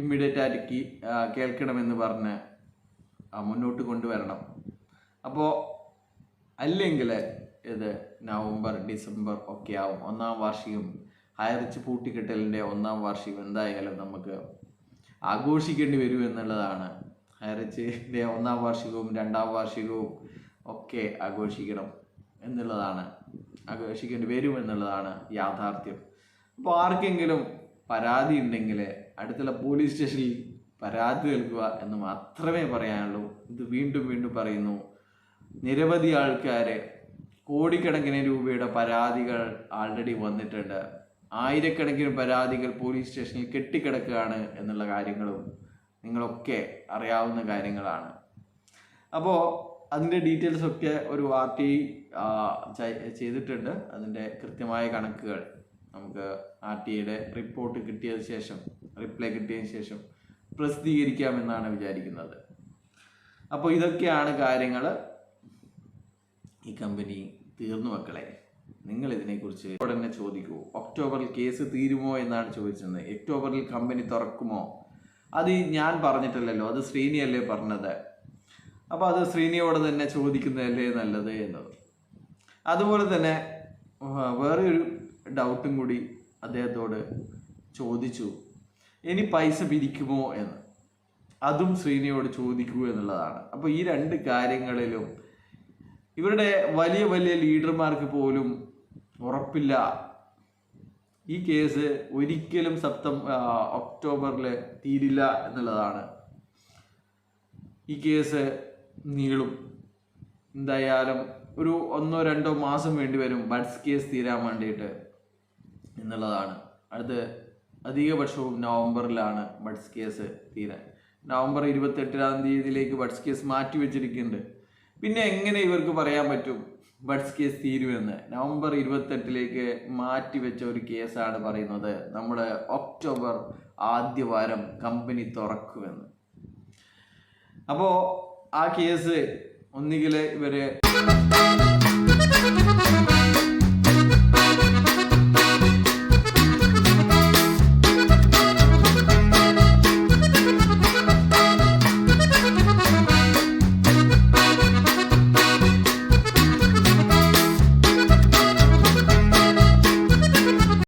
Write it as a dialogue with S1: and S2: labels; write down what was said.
S1: Immediate ആയിട്ട് കേൾക്കണമെന്ന് പറഞ്ഞ് മുന്നോട്ട് കൊണ്ടുവരണം. അപ്പോൾ അല്ലെങ്കിൽ ഇത് നവംബർ ഡിസംബർ ഒക്കെ ആവും. ഒന്നാം വാർഷികം ഹയറിച്ച് പൂട്ടിക്കെട്ടലിന്റെ ഒന്നാം വാർഷികം എന്തായാലും നമുക്ക് ആഘോഷിക്കേണ്ടി വരും എന്നുള്ളതാണ്. ഹയറിച്ചിന്റെ ഒന്നാം വാർഷികവും രണ്ടാം വാർഷികവും ഒക്കെ ആഘോഷിക്കണം എന്നുള്ളതാണ്. ആഘോഷിക്കേണ്ടി വരും എന്നുള്ളതാണ് യാഥാർത്ഥ്യം. അപ്പോൾ ആർക്കെങ്കിലും പരാതി ഉണ്ടെങ്കിൽ അടുത്തുള്ള പോലീസ് സ്റ്റേഷനിൽ പരാതി നൽകുക എന്ന് മാത്രമേ പറയാനുള്ളൂ. ഇത് വീണ്ടും വീണ്ടും പറയുന്നു. നിരവധി ആൾക്കാർ കോടിക്കണക്കിന് രൂപയുടെ പരാതികൾ ആൾറെഡി വന്നിട്ടുണ്ട്. ആയിരക്കണക്കിന് പരാതികൾ പോലീസ് സ്റ്റേഷനിൽ കെട്ടിക്കിടക്കുകയാണ് എന്നുള്ള കാര്യങ്ങളും നിങ്ങളൊക്കെ അറിയാവുന്ന കാര്യങ്ങളാണ്. അപ്പോൾ അതിന്റെ ഡീറ്റെയിൽസൊക്കെ ഒരു ആർ ചെയ്തിട്ടുണ്ട്. അതിന്റെ കൃത്യമായ കണക്കുകൾ. നമുക്ക് ആർ ടി ഐയുടെ റിപ്പോർട്ട് കിട്ടിയതിന് ശേഷം റിപ്ലൈ കിട്ടിയതിന് ശേഷം പ്രസിദ്ധീകരിക്കാമെന്നാണ് വിചാരിക്കുന്നത്. അപ്പോൾ ഇതൊക്കെയാണ് കാര്യങ്ങൾ. ഈ കമ്പനി തീർന്നു മക്കളെ. നിങ്ങൾ ഇതിനെക്കുറിച്ച് ഉടനെ ചോദിക്കൂ. ഒക്ടോബറിൽ കേസ് തീരുമോ എന്നാണ് ചോദിച്ചത്. ഒക്ടോബറിൽ കമ്പനി തുറക്കുമോ? അത് ഞാൻ പറഞ്ഞിട്ടില്ലല്ലോ. അത് ശ്രീനിയല്ലേ പറഞ്ഞത്? അപ്പോൾ അത് ശ്രീനിയോട് തന്നെ ചോദിക്കുന്നതല്ലേ നല്ലത് എന്നത്. അതുപോലെ തന്നെ വേറെ ഒരു ഡൗട്ടും കൂടി അദ്ദേഹത്തോട് ചോദിച്ചു. ഇനി പൈസ പിരിക്കുമോ എന്ന്? അതും ശ്രീനിയോട് ചോദിക്കൂ എന്നുള്ളതാണ്. അപ്പോൾ ഈ രണ്ട് കാര്യങ്ങളിലും ഇവരുടെ വലിയ വലിയ ലീഡർമാർക്ക് പോലും ഉറപ്പില്ല. ഈ കേസ് ഒരിക്കലും സപ്തം ഒക്ടോബറിൽ തീരില്ല എന്നുള്ളതാണ്. ഈ കേസ് നീളും. എന്തായാലും ഒരു ഒന്നോ രണ്ടോ മാസം വേണ്ടി വരും. ബഡ്സ് കേസ് തീരാൻ വേണ്ടിയിട്ട്. എന്നുള്ളതാണ്. അടുത്ത് അധികപക്ഷവും നവംബറിലാണ് ബഡ്സ് കേസ് തീരാൻ നവംബർ ഇരുപത്തെട്ടാം തീയതിയിലേക്ക് ബഡ്സ് കേസ് മാറ്റി വെച്ചിരിക്കുന്നുണ്ട് പിന്നെ എങ്ങനെ ഇവർക്ക് പറയാൻ പറ്റും ബഡ്സ് കേസ് തീരുമെന്ന്? നവംബർ ഇരുപത്തെട്ടിലേക്ക് മാറ്റി വെച്ച ഒരു കേസാണ് പറയുന്നത് നമ്മുടെ ഒക്ടോബർ ആദ്യ വാരം കമ്പനി തുറക്കുമെന്ന്. അപ്പോൾ ആ കേസ് ഒന്നുകിൽ ഇവർ